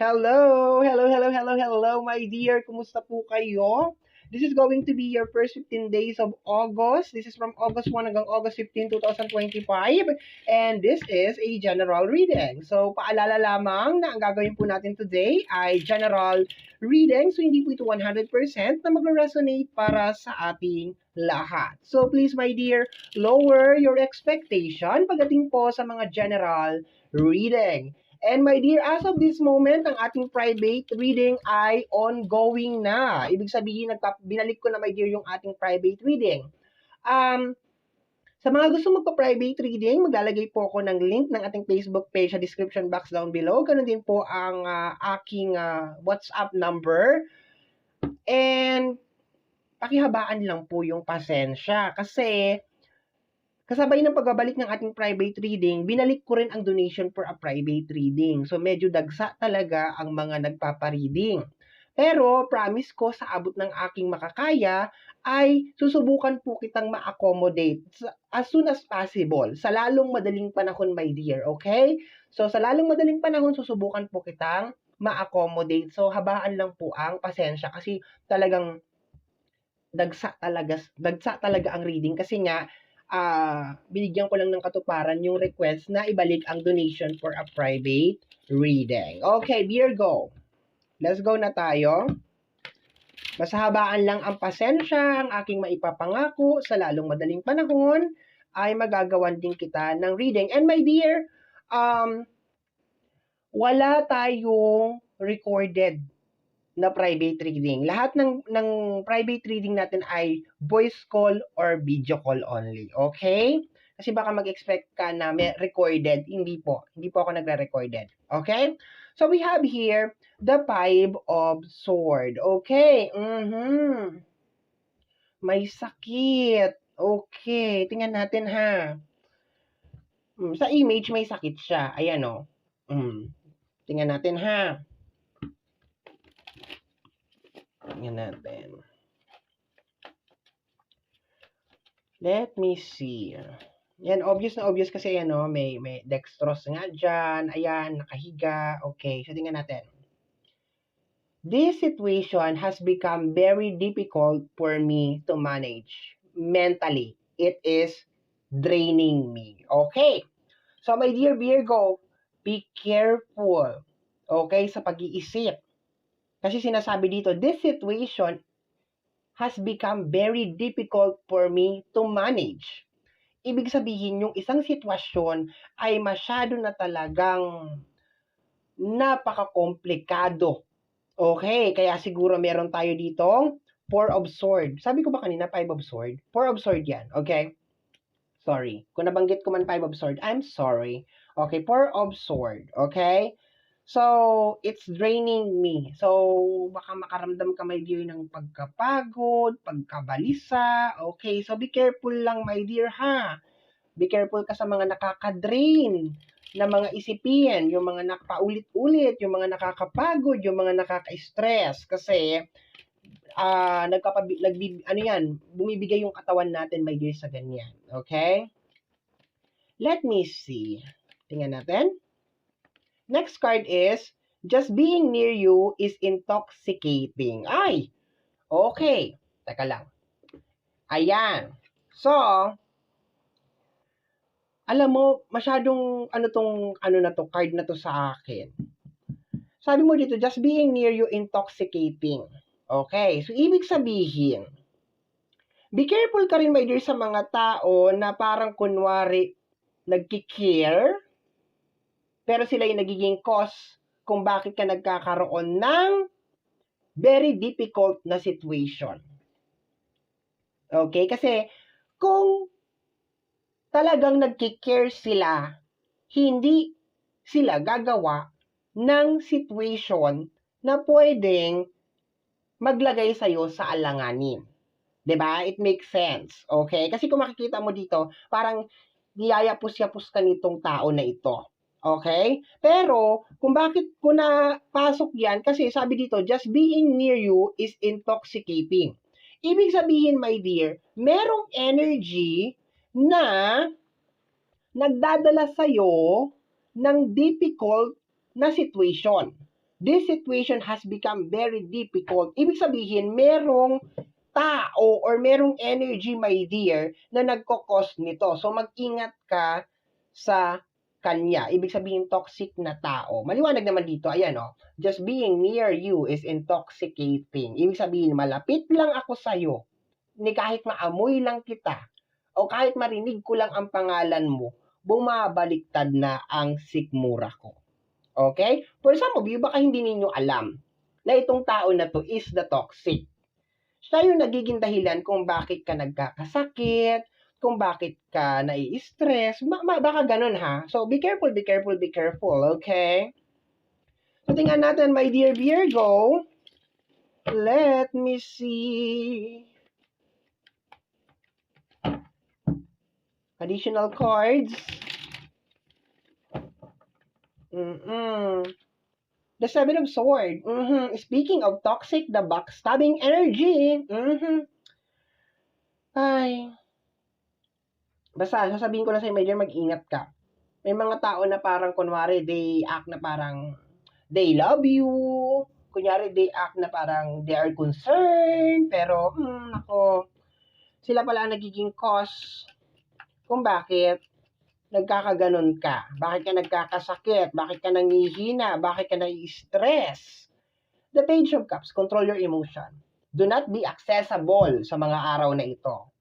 Hello, hello, hello, hello, hello, my dear. Kumusta po kayo? This is going to be your first 15 days of August. This is from August 1 hanggang August 15, 2025. And this is a general reading. So, paalala lamang na ang gagawin po natin today ay general reading. So, hindi po ito 100% na magre-resonate para sa ating lahat. So, please, my dear, lower your expectation pagdating po sa mga general reading. And my dear, as of this moment, ang ating private reading ay ongoing na. Ibig sabihin, nagpap- binalik ko na my dear yung ating private reading. Um, sa mga gusto magpa-private reading, maglalagay po ako ng link ng ating Facebook page sa description box down below. Ganun din po ang uh, aking uh, WhatsApp number. And pakihabaan lang po yung pasensya kasi Kasabay ng pagbabalik ng ating private reading, binalik ko rin ang donation for a private reading. So medyo dagsa talaga ang mga nagpapa-reading. Pero promise ko sa abot ng aking makakaya ay susubukan po kitang ma-accommodate as soon as possible sa lalong madaling panahon my dear, okay? So sa lalong madaling panahon susubukan po kitang ma-accommodate. So habaan lang po ang pasensya kasi talagang dagsa talaga dagsa talaga ang reading kasi nga uh, binigyan ko lang ng katuparan yung request na ibalik ang donation for a private reading. Okay, Virgo. Let's go na tayo. Masahabaan lang ang pasensya, ang aking maipapangako sa lalong madaling panahon ay magagawan din kita ng reading. And my dear, um, wala tayong recorded na private reading. Lahat ng ng private reading natin ay voice call or video call only. Okay? Kasi baka mag-expect ka na may recorded. Hindi po. Hindi po ako nagre-recorded. Okay? So we have here the five of sword. Okay. Mhm. May sakit. Okay. Tingnan natin ha. Hmm, sa image may sakit siya. Ayan o. Oh. Mm. Tingnan natin ha. Tingnan natin. Let me see. Yan, obvious na obvious kasi yan, no? may, may dextrose nga dyan. Ayan, nakahiga. Okay, so tingnan natin. This situation has become very difficult for me to manage mentally. It is draining me. Okay. So, my dear Virgo, be careful. Okay, sa pag-iisip kasi sinasabi dito, this situation has become very difficult for me to manage. Ibig sabihin, yung isang sitwasyon ay masyado na talagang napaka-komplikado. Okay, kaya siguro meron tayo dito four of sword. Sabi ko ba kanina five of sword? Four of sword yan, okay? Sorry. Kung nabanggit ko man five of sword, I'm sorry. Okay, four of sword, okay? So, it's draining me. So, baka makaramdam ka, my dear, ng pagkapagod, pagkabalisa. Okay, so be careful lang, my dear, ha? Be careful ka sa mga nakaka-drain na mga isipin, yung mga nakapaulit-ulit, yung mga nakakapagod, yung mga nakaka-stress. Kasi, uh, nagpapabi, nagbib, ano yan, bumibigay yung katawan natin, my dear, sa ganyan. Okay? Let me see. Tingnan natin. Next card is, just being near you is intoxicating. Ay, okay. Teka lang. Ayan. So, alam mo, masyadong ano tong ano na to, card na to sa akin. Sabi mo dito, just being near you intoxicating. Okay, so ibig sabihin, be careful ka rin, my dear, sa mga tao na parang kunwari nagkikare pero sila yung nagiging cause kung bakit ka nagkakaroon ng very difficult na situation. Okay? Kasi kung talagang nagkikare sila, hindi sila gagawa ng situation na pwedeng maglagay sa'yo sa alanganin. 'Di ba? It makes sense. Okay? Kasi kung makikita mo dito, parang niyayapos-yapos ka nitong tao na ito. Okay? Pero, kung bakit ko na pasok yan, kasi sabi dito, just being near you is intoxicating. Ibig sabihin, my dear, merong energy na nagdadala sa'yo ng difficult na situation. this situation has become very difficult. Ibig sabihin, merong tao or merong energy, my dear, na nagkakos nito. So, mag-ingat ka sa kanya. Ibig sabihin, toxic na tao. Maliwanag naman dito, ayan o. Just being near you is intoxicating. Ibig sabihin, malapit lang ako sa'yo. Ni kahit maamoy lang kita, o kahit marinig ko lang ang pangalan mo, bumabaliktad na ang sikmura ko. Okay? For some of you, baka hindi ninyo alam na itong tao na to is the toxic. Siya yung nagiging dahilan kung bakit ka nagkakasakit, kung bakit ka nai-stress, ba- ba- baka ganun ha. So, be careful, be careful, be careful, okay? So, tingnan natin, my dear Virgo. Let me see. Additional cards. Mm-mm. The Seven of Swords. Mm-hmm. Speaking of toxic, the backstabbing energy. Mm-hmm. Ay. Basta, sasabihin ko lang sa'yo, medyo mag-ingat ka. May mga tao na parang, kunwari, they act na parang, they love you. Kunyari, they act na parang, they are concerned. Pero, hmm, ako, sila pala ang nagiging cause kung bakit nagkakaganon ka. Bakit ka nagkakasakit? Bakit ka nangihina? Bakit ka nai-stress? The Page of Cups, control your emotion. Do not be accessible sa mga araw na ito.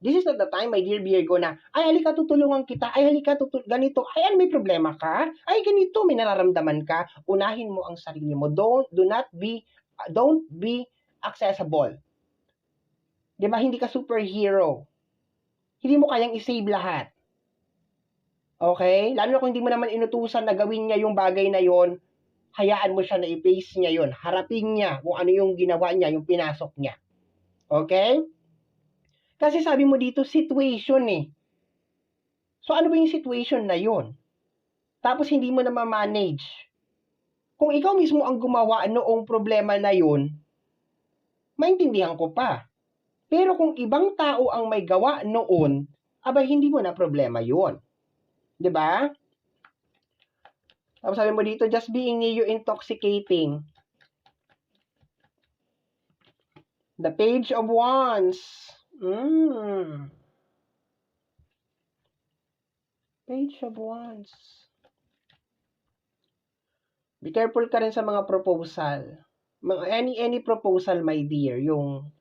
This is not the time, my dear Virgo, na, ay, halika, tutulungan kita. Ay, halika, tutul ganito. Ay, ano, may problema ka? Ay, ganito, may nararamdaman ka. Unahin mo ang sarili mo. Don't, do not be, uh, don't be accessible. Di ba, hindi ka superhero. Hindi mo kayang isave lahat. Okay? Lalo na kung hindi mo naman inutusan na gawin niya yung bagay na yon, hayaan mo siya na i-face niya yon. Harapin niya kung ano yung ginawa niya, yung pinasok niya. Okay? Kasi sabi mo dito, situation eh. So ano ba yung situation na yon? Tapos hindi mo na ma-manage. Kung ikaw mismo ang gumawa noong problema na yon, maintindihan ko pa. Pero kung ibang tao ang may gawa noon, abay hindi mo na problema. 'Di ba? Tapos sabi mo dito, just being near you intoxicating. The page of wands. Mm. Page of wands. Be careful ka rin sa mga proposal. Mga, any, any proposal, my dear. Yung,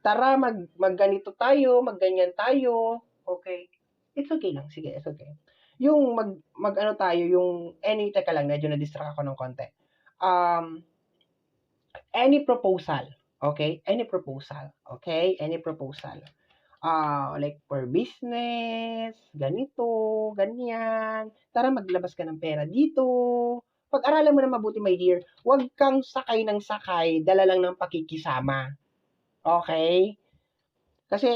tara, mag, magganito tayo, magganyan tayo. Okay. It's okay lang. Sige, it's okay. Yung mag, mag ano tayo, yung any, teka lang, medyo na-distract ako ng konti. Um, any proposal. Okay? Any proposal. Okay? Any proposal. Ah, like for business, ganito, ganyan. Tara maglabas ka ng pera dito. Pag-aralan mo na mabuti, my dear. Huwag kang sakay ng sakay, dala lang ng pakikisama. Okay? Kasi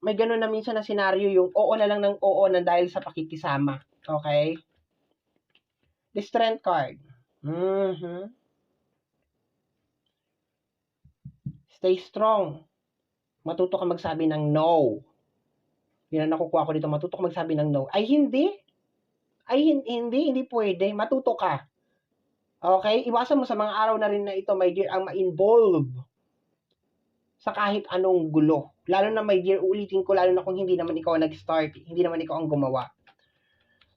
may ganun na minsan na senaryo yung oo na lang ng oo na dahil sa pakikisama. Okay? The strength card. Mhm. Stay strong. Matuto ka magsabi ng no. Yan ang nakukuha ko dito. Matuto ka magsabi ng no. Ay, hindi. Ay, hin- hindi. Hindi pwede. Matuto ka. Okay? Iwasan mo sa mga araw na rin na ito, my dear, ang ma-involve sa kahit anong gulo. Lalo na, my dear, ulitin ko, lalo na kung hindi naman ikaw nag-start. Hindi naman ikaw ang gumawa.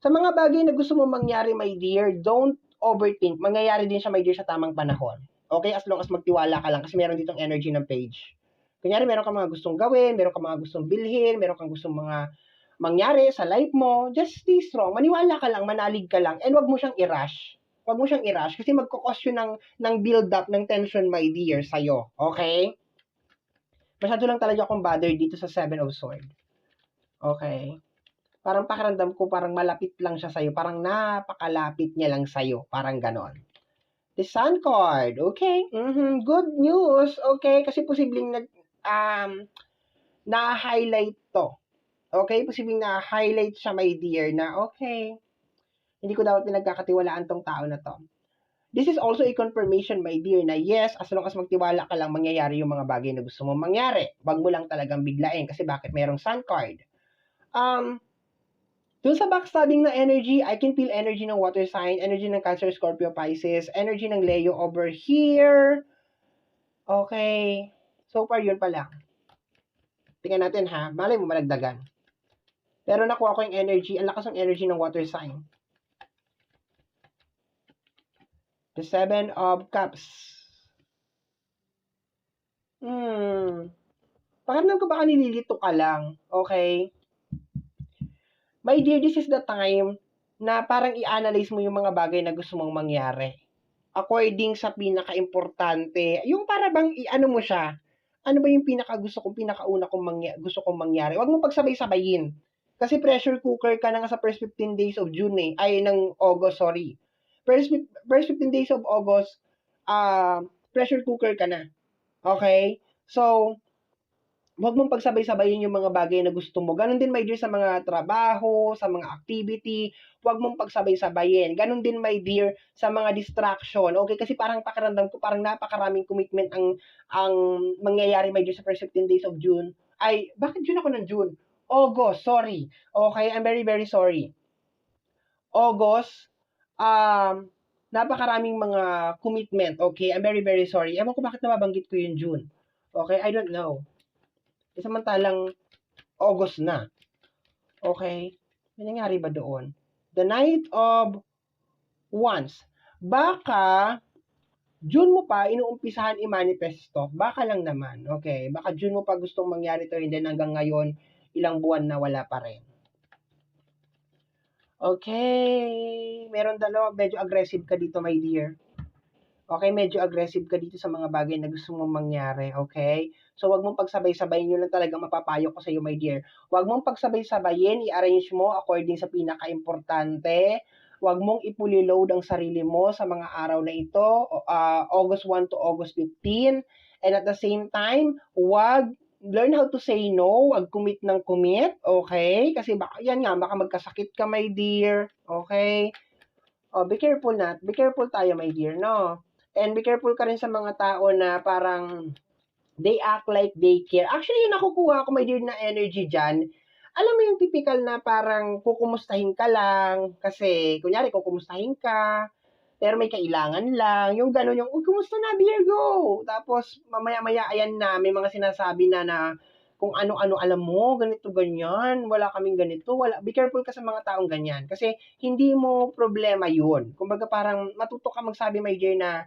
Sa mga bagay na gusto mo mangyari, my dear, don't overthink. Mangyayari din siya, my dear, sa tamang panahon. Okay? As long as magtiwala ka lang kasi meron ditong energy ng page. Kunyari, meron kang mga gustong gawin, meron kang mga gustong bilhin, meron kang gustong mga mangyari sa life mo, just stay strong. Maniwala ka lang, manalig ka lang, and wag mo siyang i-rush. Wag mo siyang i-rush kasi magkakos yun ng, ng build-up, ng tension, my dear, sa'yo. Okay? Masyado lang talaga akong bothered dito sa Seven of Swords. Okay? Parang pakiramdam ko, parang malapit lang siya sa'yo. Parang napakalapit niya lang sa'yo. Parang ganon. The Sun card. Okay. mhm Good news. Okay. Kasi posibleng nag, um, na-highlight to. Okay? Posibleng na-highlight siya, my dear, na okay. Hindi ko dapat pinagkakatiwalaan tong tao na to. This is also a confirmation, my dear, na yes, as long as magtiwala ka lang, mangyayari yung mga bagay na gusto mo mangyari. Wag mo lang talagang biglain kasi bakit mayroong sun card. Um, Dun sa backstabbing na energy, I can feel energy ng water sign, energy ng Cancer, Scorpio, Pisces, energy ng Leo over here. Okay. So far, yun pa lang. Tingnan natin ha. Malay mo malagdagan. Pero nakuha ko yung energy. Ang lakas ng energy ng water sign. The Seven of Cups. Hmm. Pakiramdam ko baka nililito ka lang. Okay? My dear, this is the time na parang i-analyze mo yung mga bagay na gusto mong mangyari. According sa pinaka-importante, yung para bang i-ano mo siya, ano ba yung pinaka gusto kong pinakauna kong mangya, gusto kong mangyari. Huwag mo pagsabay-sabayin. Kasi pressure cooker ka na nga sa first 15 days of June eh. Ay, ng August, sorry. First, first 15 days of August, ah pressure cooker ka na. Okay? So, huwag mong pagsabay-sabayin yung mga bagay na gusto mo. Ganon din, my dear, sa mga trabaho, sa mga activity. Huwag mong pagsabay-sabayin. Ganon din, my dear, sa mga distraction. Okay? Kasi parang pakiramdam ko, parang napakaraming commitment ang ang mangyayari, my dear, sa first 15 days of June. Ay, bakit June ako ng June? August, sorry. Okay, I'm very, very sorry. August, um, napakaraming mga commitment, okay? I'm very, very sorry. Ewan ko bakit nababanggit ko yung June. Okay, I don't know. E, samantalang August na. Okay? May nangyari ba doon? The Night of Wands. Baka, June mo pa, inuumpisahan i-manifesto. Baka lang naman. Okay? Baka June mo pa gustong mangyari to, and then hanggang ngayon, ilang buwan na wala pa rin. Okay. Meron dalawa, medyo aggressive ka dito, my dear. Okay, medyo aggressive ka dito sa mga bagay na gusto mong mangyari, okay? So, wag mong pagsabay-sabayin yun lang talaga mapapayo ko sa iyo, my dear. Wag mong pagsabay-sabayin, i-arrange mo according sa pinaka-importante. Wag mong ipuliload ang sarili mo sa mga araw na ito, uh, August 1 to August 15. And at the same time, wag learn how to say no, wag commit ng commit, okay? Kasi baka, yan nga, baka magkasakit ka, my dear, okay? Oh, be careful na. Be careful tayo, my dear, no? And be careful ka rin sa mga tao na parang they act like they care. Actually, yung nakukuha ko, my dear, na energy dyan, alam mo yung typical na parang kukumustahin ka lang, kasi, kunyari, kukumustahin ka, pero may kailangan lang, yung gano'n, yung, uy, kumusta na, Virgo? Tapos, mamaya-maya, ayan na, may mga sinasabi na na, kung ano-ano alam mo, ganito, ganyan, wala kaming ganito, wala, be careful ka sa mga taong ganyan, kasi, hindi mo problema yun. Kumbaga, parang, matuto ka magsabi, my dear, na,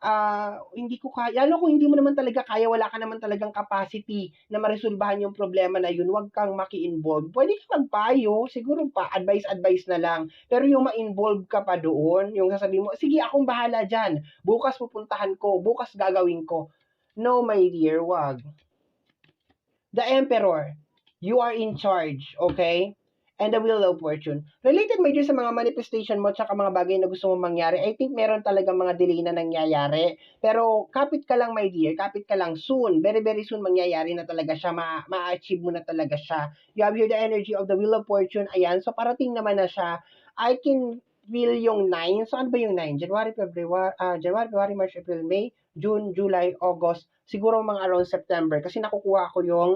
ah, hindi ko kaya, lalo kung hindi mo naman talaga kaya, wala ka naman talagang capacity na maresolbahan yung problema na yun, huwag kang maki-involve. Pwede ka magpayo, siguro pa, advice-advice na lang. Pero yung ma-involve ka pa doon, yung sasabihin mo, sige, akong bahala dyan. Bukas pupuntahan ko, bukas gagawin ko. No, my dear, wag. The Emperor, you are in charge, okay? And the Wheel of Fortune. Related, dear, sa mga manifestation mo tsaka mga bagay na gusto mong mangyari, I think meron talaga mga delay na nangyayari. Pero kapit ka lang, my dear, kapit ka lang soon. Very, very soon mangyayari na talaga siya. Ma- ma-achieve mo na talaga siya. You have here the energy of the Wheel of Fortune. Ayan, so parating naman na siya. I can feel yung 9. So ano ba yung 9? January, February, uh, January, February, March, April, May, June, July, August. Siguro mga around September. Kasi nakukuha ko yung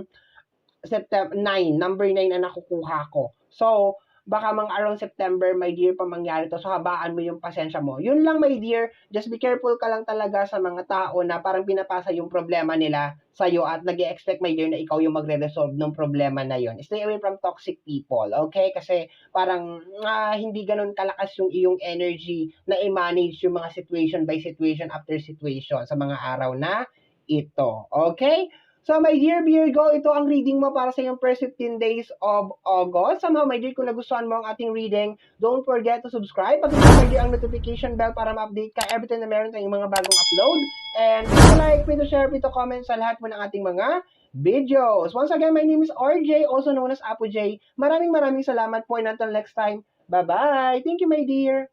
September 9, number 9 na nakukuha ko. So, baka mga around September, my dear, pa mangyari to. So, habaan mo yung pasensya mo. Yun lang, my dear. Just be careful ka lang talaga sa mga tao na parang pinapasa yung problema nila sa'yo at nag expect my dear, na ikaw yung magre-resolve ng problema na yun. Stay away from toxic people, okay? Kasi parang uh, hindi ganun kalakas yung iyong energy na i-manage yung mga situation by situation after situation sa mga araw na ito. Okay? So, my dear Virgo, ito ang reading mo para sa iyong first 15 days of August. Somehow, my dear, kung nagustuhan mo ang ating reading, don't forget to subscribe. Pag-click, my dear, ang notification bell para ma-update ka every time na meron tayong mga bagong upload. And please like, please share, please comment sa lahat mo ng ating mga videos. Once again, my name is RJ, also known as Apo J. Maraming maraming salamat po and until next time, bye-bye. Thank you, my dear.